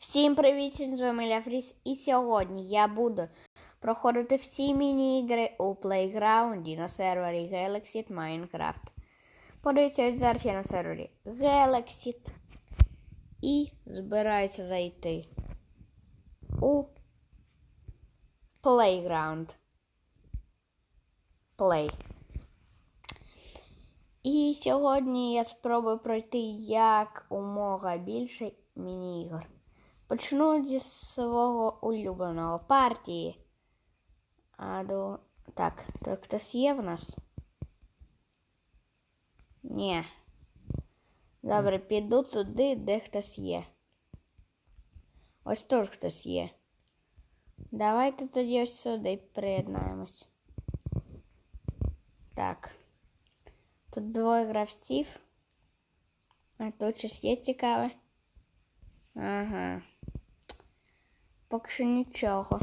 Всім привіт, з вами Ля Фріс. І сьогодні я буду проходити всі міні-ігри у плейграунді на сервері Galaxy Minecraft. Подивіться, зараз я на сервері Galaxy і збираюся зайти у Playground. Play. І сьогодні я спробую пройти як умога більше міні-ігор. Почну зі свого улюбленого партії. А до... Так, то хтось є в нас? Ні. Добре, піду туди, де хтось є. Ось тут хтось є. Давайте тоді ось сюди приєднаємось. Так. Тут двоє гравців. А тут щось є цікаве. Ага. Поки що нічого.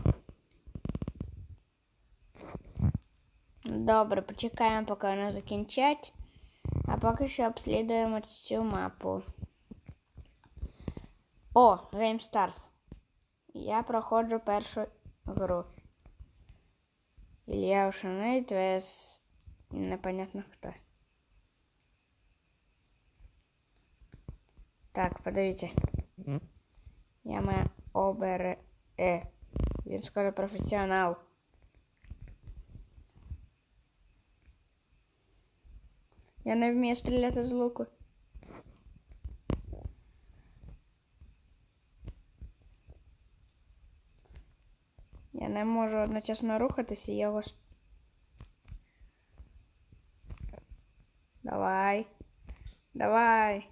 Добре, почекаємо, поки вони закінчать. А поки що обслідуємо цю мапу. О, Game Stars. Я проходжу першу гру. Илья Ушаний, ТВС непонятно хто. Так, подивіться. Я маю обере. Е. Він скоро професіонал. Я не вмію стріляти з луку. Я не можу одночасно рухатися і його. Давай. Давай.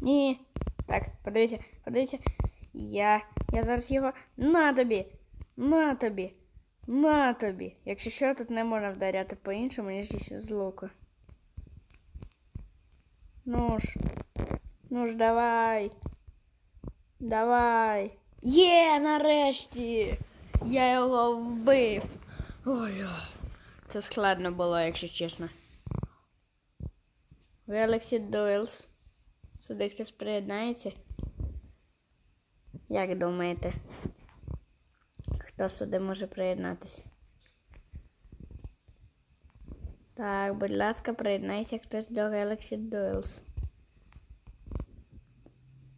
Ні. Так, подивіться, подивіться. Я. Я зараз його. На тобі! На тобі! На тобі! Якщо що, тут не можна вдаряти по-іншому, ніж з луку. Ну ж. Ну ж, давай. Давай. Є, нарешті! Я його вбив. Ой, це складно було, якщо чесно. Galaxy Duels. Сюди хтось приєднається? Як думаєте? Хто сюди може приєднатися? Так, будь ласка, приєднайся хтось до Galaxy Duels.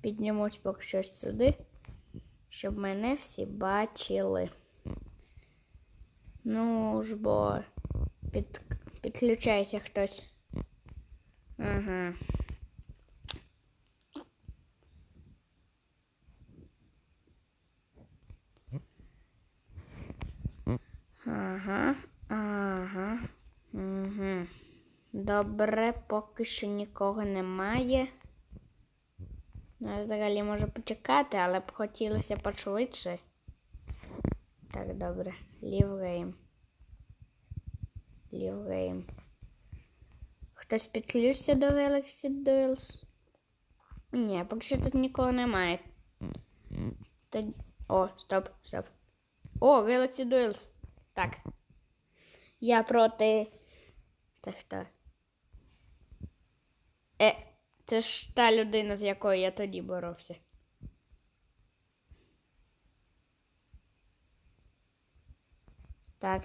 Піднімусь поки щось сюди, щоб мене всі бачили. Ну ж бо під... підключайся хтось. Ага, ага. Угу. Добре, поки що нікого немає. Ну, взагалі можу почекати, але б хотілося пошвидше. Так, добре. Лівгейм. Лівгейм. Хтось підключиться до Galaxy Duels? Ні, поки що тут нікого немає. Тоді... О, стоп, стоп. О, Galaxy Duels. Так. Я проти. Це хто? Е, це ж та людина, з якою я тоді боровся. Так.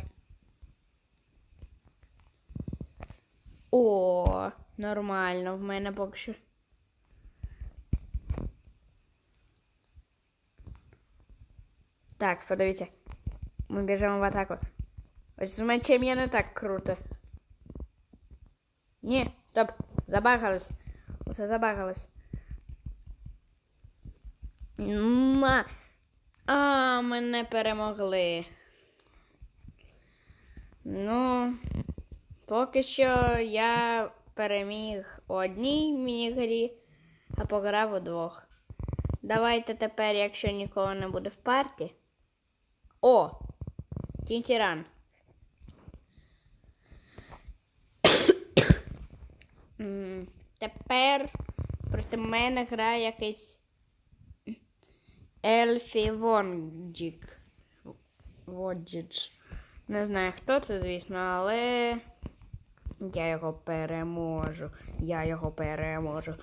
О, нормально, в мене поки що. Так, подивіться. Ми біжимо в атаку. Ось з мечем я не так круто. Ні, стоп, забагалось. Усе забагалось. На. А, мене перемогли. Ну, поки що я переміг у одній міні-грі, а пограв у двох. Давайте тепер, якщо нікого не буде в парті. О! Тінтіран. Тепер проти мене грає якийсь Ельфі Вонджік. Воджідж. Не знаю, хто це, звісно, але я його переможу. Я його переможу.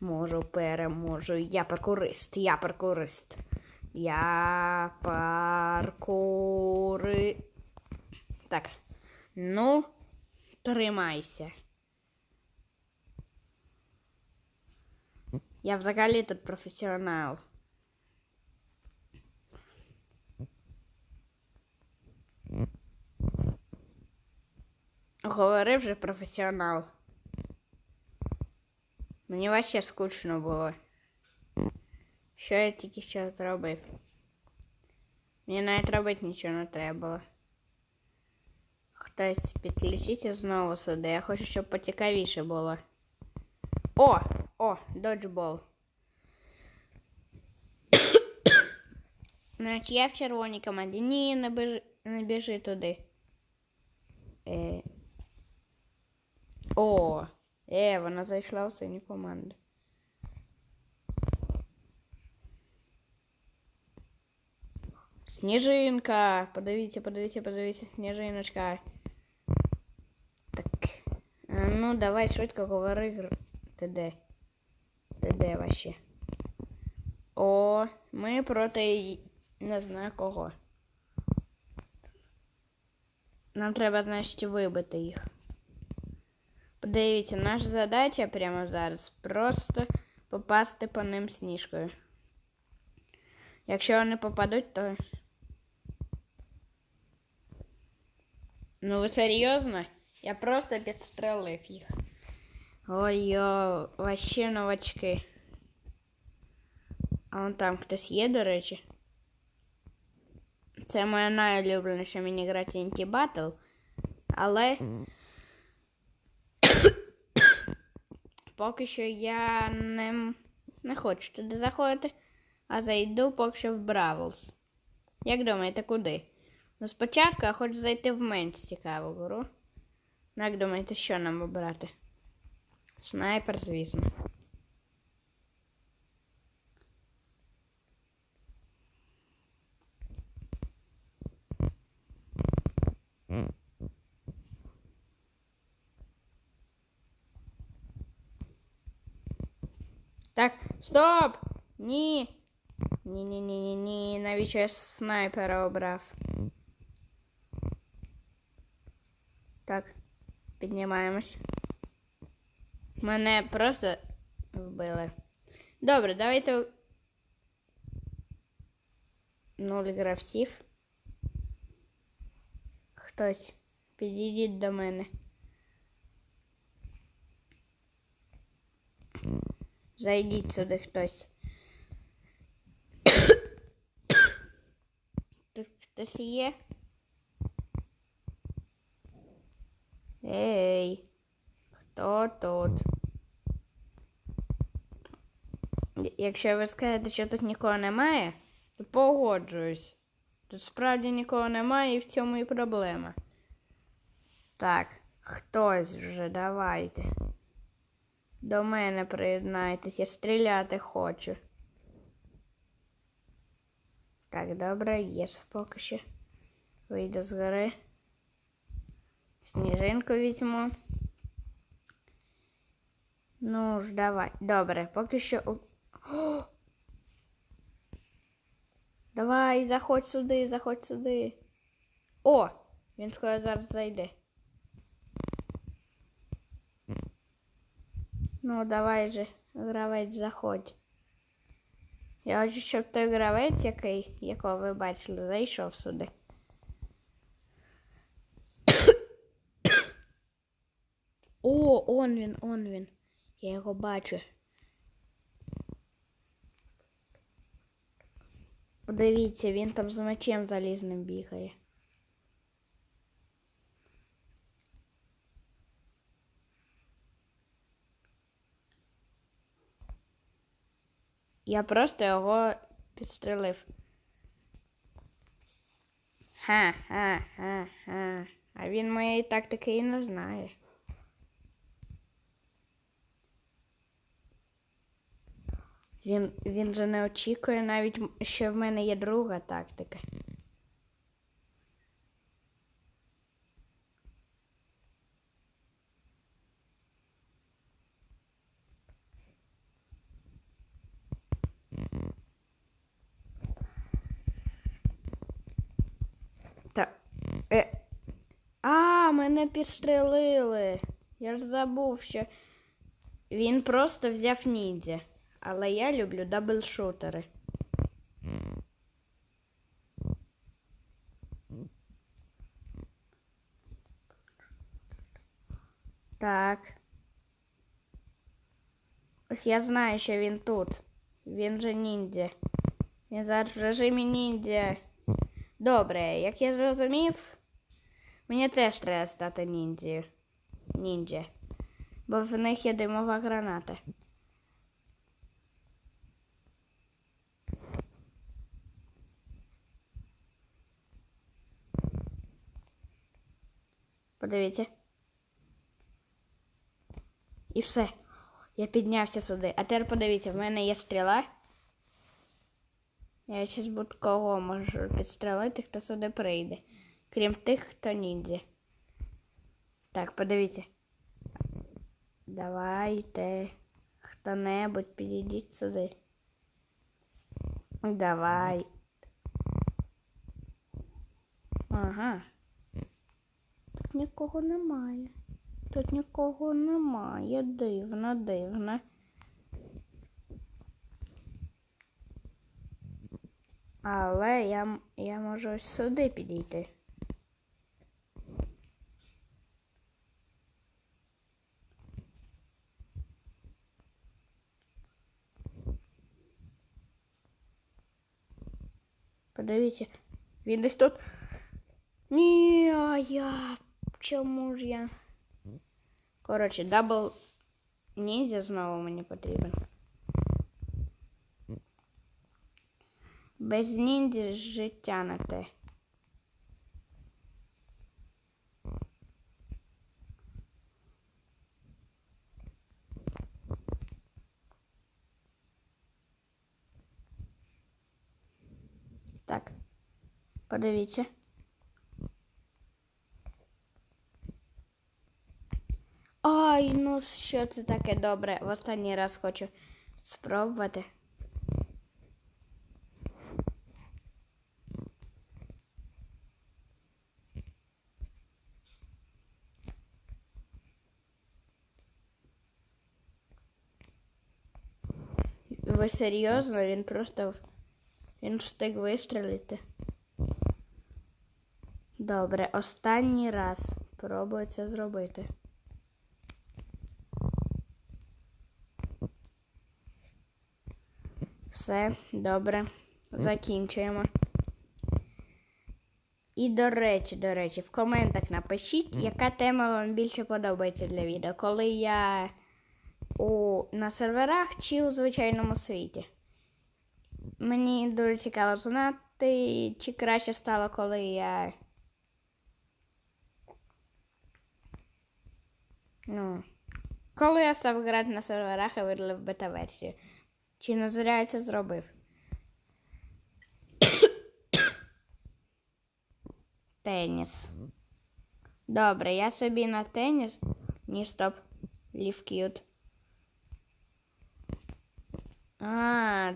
Можу, переможу. Я паркурист, я паркурист. Я паркури. Так. Ну, тримайся. Я взагалі тут професіонал. Говорив же професіонал. Мені вообще скучно було. Що я тільки що зробив? Мені навіть робити нічого не треба було. Хтось підключиться знову сюди. Я хочу, щоб поцікавіше було. О! О, доджбол. Значить, я в червоній команді. Ні, не біжи, не біжи туди. Е. О! Е, вона зайшла в синю команду. Сніжинка! Подивіться, подивіться, подивіться, сніжиночка. Так. А, ну, давай швидко говори. гр- Ти де? Де вообще? О, ми проти не знаю кого. Нам треба, значить, вибити їх. Подивіться, наша задача прямо зараз просто попасти по ним сніжкою. Якщо вони попадуть, то. Ну ви серйозно? Я просто підстрелив їх. Ой-йо, вообще новачки. А вон там хтось є, до речі. Це моя найулюбленіша міні-гра TNT Battle. Але. Поки що я не, не хочу туди заходити, а зайду поки що в Бравлс. Як думаєте, куди? Ну, спочатку я хочу зайти в менш цікаву гру. Ну, як думаєте, що нам обрати? Снайпер, звісно. Так, стоп! Ні. Ні, ні, ні, ні, ні. Навіщо я снайпера обрав? Так, піднімаємось. Мене просто вбили. Добре, давайте. Нуль гравців. Хтось. Підійдіть до мене. Зайдіть сюди хтось. Тут хтось є? Ей, хто тут? Якщо ви скажете, що тут нікого немає, то погоджуюсь. Тут справді нікого немає і в цьому і проблема. Так, хтось вже давайте. До мене приєднайтесь, я стріляти хочу. Так, добре, є поки що. Вийду з гори. Сніжинку візьму. Ну ж, давай. Добре, поки що. О! Давай, заходь сюди, заходь сюди. О! Він скоро зараз зайде. Ну, давай же, гравець, заходь. Я хочу, щоб той гравець, який, якого ви бачили, зайшов сюди. О, он він, он він. Я його бачу. Подивіться, він там з мечем залізним бігає. Я просто його підстрелив. Ха, ха, ха, ха. А він моєї тактики і не знає. Він, він же не очікує навіть, що в мене є друга тактика. Та. Е. А, мене підстрелили. Я ж забув, що він просто взяв ніндзя. Але я люблю даблшутери. Так. Ось я знаю, що він тут. Він же ніндзя. Він зараз в режимі ніндзя. Добре, як я зрозумів, мені теж треба стати ніндзею. Ніндзя. Бо в них є димова граната. Подивіться. І все. Я піднявся сюди. А тепер подивіться, в мене є стріла. Я зараз будь-кого можу підстрелити, хто сюди прийде. Крім тих, хто ніндзя. Так, подивіться. Давайте. Хто-небудь підійдіть сюди. Давай. Ага. Тут нікого немає. Тут нікого немає. Дивно, дивно. Але я, я можу ось сюди підійти. Подивіться, він десь тут. Ні, а я. Чому ж я? Коротше, дабл ніндзя знову мені потрібен. Без ніндзі життя на те. Так. Подивіться. Ай, ну що це таке добре? В останній раз хочу спробувати. Ви серйозно? Він просто він встиг вистрілити. Добре, останній раз пробую це зробити. Все, добре. Закінчуємо. І до речі, до речі, в коментах напишіть, яка тема вам більше подобається для відео. Коли я у, на серверах чи у звичайному світі. Мені дуже цікаво знати, чи краще стало, коли я. Ну. Коли я став грати на серверах і видалив бета-версію. Чи не це зробив? Теніс. Добре, я собі на теніс. Ні, стоп. Лів к'ют. А.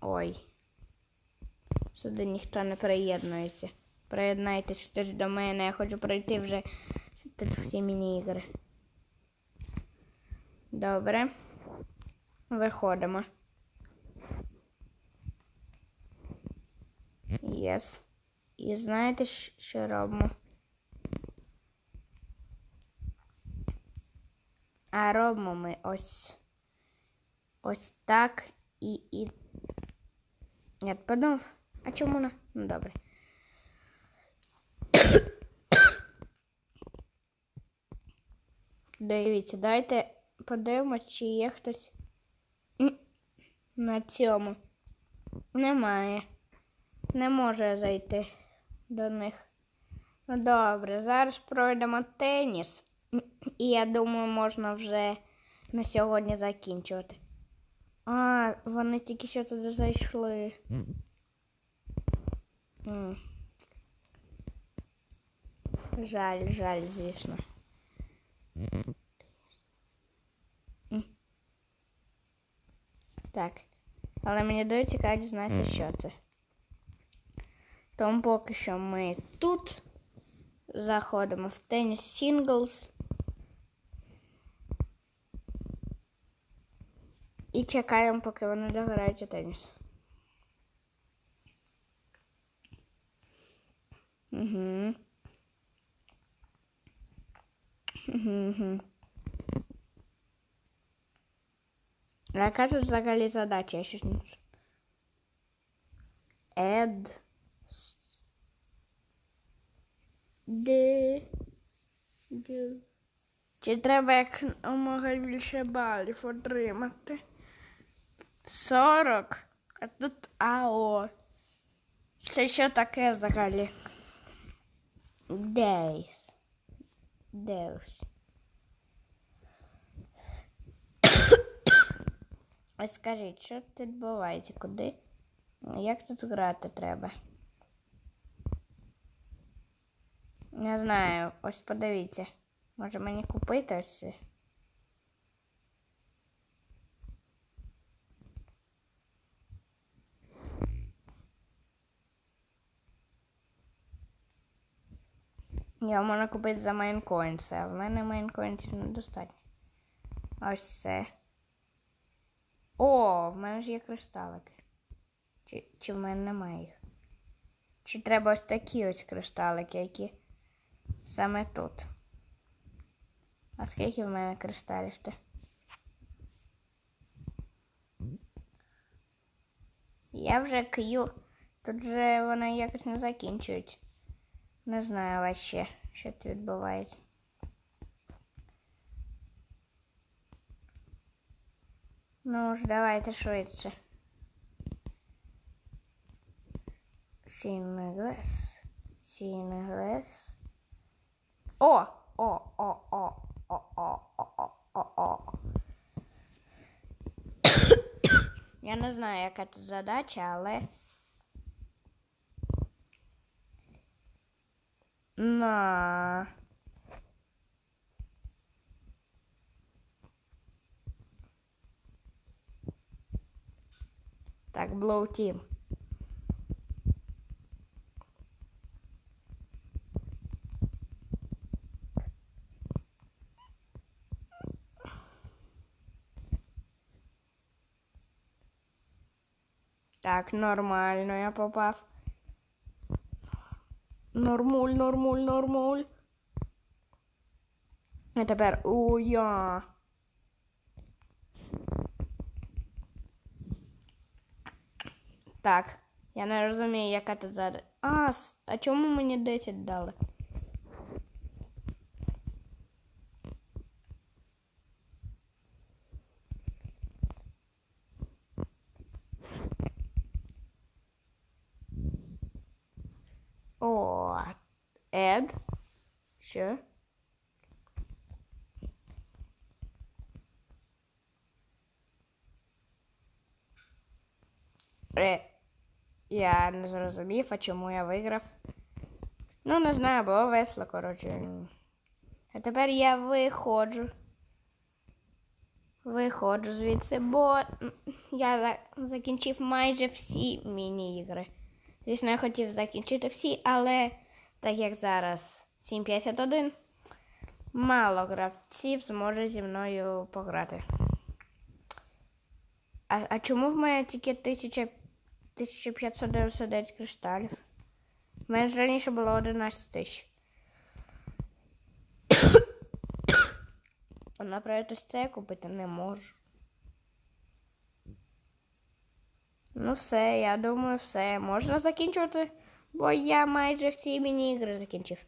Ой. Сюди ніхто не приєднується. Приєднайтесь хтось до мене. Я хочу пройти вже всі міні-ігри. Добре. Виходимо. Єс. І знаєте, що робимо? А робимо ми ось. Ось так і. і... Я подумав. А чому не? Ну добре. Дивіться, дайте подивимось, чи є хтось на цьому. Немає. Не може зайти до них. Ну добре, зараз пройдемо теніс. І я думаю, можна вже на сьогодні закінчувати. А, вони тільки що туди зайшли. М. Жаль, жаль, звісно. Так. Але мені дуже цікаво дізнатися, що це. Тому поки що ми тут заходимо в теніс Singles. І чекаємо, поки вони дограють у теніс. Угу. Угу. А яка тут взагалі задача? Я щось не... Ед. Де. Де. Чи треба якомога більше балів отримати? 40. А тут АО. Це що таке взагалі? Дейс. Деус. Ось скажіть, що тут відбувається? Куди? Як тут грати треба? Не знаю, ось подивіться. Може мені купити ось? Я можу купити за майнкоінси, а в мене майнкоінсів недостатньо. Ось це. О, в мене ж є кришталики. Чи, чи в мене немає їх? Чи треба ось такі ось кришталики, які саме тут? А скільки в мене кришталів то? Я вже к'ю. Тут же вони якось не закінчують. Не знаю вообще, що тут відбувається. Ну ж, давайте швидше. Сінглес. Сінглес. О! О, о, о, о, о, о, о, о, о. Я не знаю, яка тут задача, але. На. Так, Blow Team. Так, нормально я попав. Нормуль, нормуль, нормуль. А тепер у Так, я не розумію, яка тут зараз. А, а чому мені 10 дали? О, Ед. Що? Е, я не зрозумів, а чому я виграв. Ну, не знаю, було весело, коротше. А тепер я виходжу. Виходжу звідси, бо я закінчив майже всі міні-ігри. Звісно, я хотів закінчити всі, але так як зараз 7.51, мало гравців зможе зі мною пограти. А, а чому в мене тільки 1000, 1599 кришталів? У мене ж раніше було 11 тисяч. Наприклад, ось це я купити не можу. Ну все, я думаю, все. Можна закінчувати, бо я майже всі міні-ігри закінчив.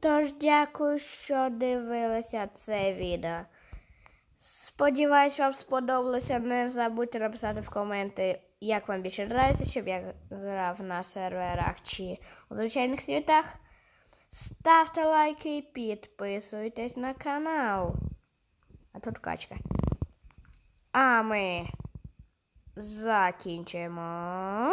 Тож дякую, що дивилися це відео. Сподіваюсь, вам сподобалося. Не забудьте написати в коменти, як вам більше подобається, щоб я грав на серверах чи у звичайних світах. Ставте лайки і підписуйтесь на канал. А тут качка. А ми закінчуємо.